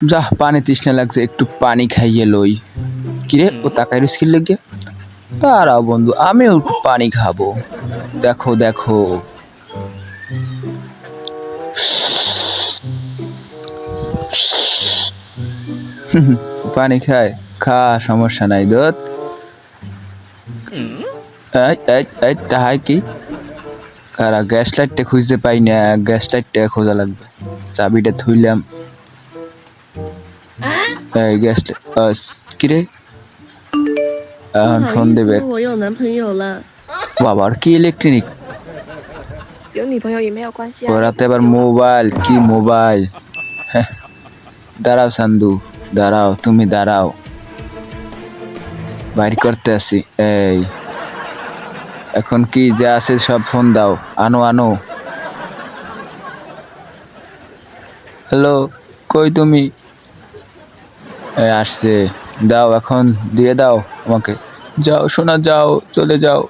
যা পানি তৃষ্ণা লাগছে, একটু পানি খাইয়ে লই। কিরে, ও তাকাই স্কিল লেগে? দাঁড়াও বন্ধু, আমিও পানি খাব। দেখো দেখো। পানি খায়, খা, সমস্যা নাই দোত। তাহাই কি? কারা গ্যাস লাইটটা খুঁজতে পাই না গ্যাস লাইটটা খোঁজা লাগবে। চাবিটা থুইলাম। গ্যাসটা কিরে？ফোন দেবে。বাবার কি ইলেকট্রনিক ওরাতে আবার মোবাইল কি মোবাইল দাঁড়াও সান্দু। দাঁড়াও তুমি দাঁড়াও। বাইর করতে আসি। এই। এখন কি যা আছে সব ফোন দাও। আনো আনো। হ্যালো কই তুমি? আসছে। দাও এখন দিয়ে দাও আমাকে। যাও সোনা যাও চলে যাও।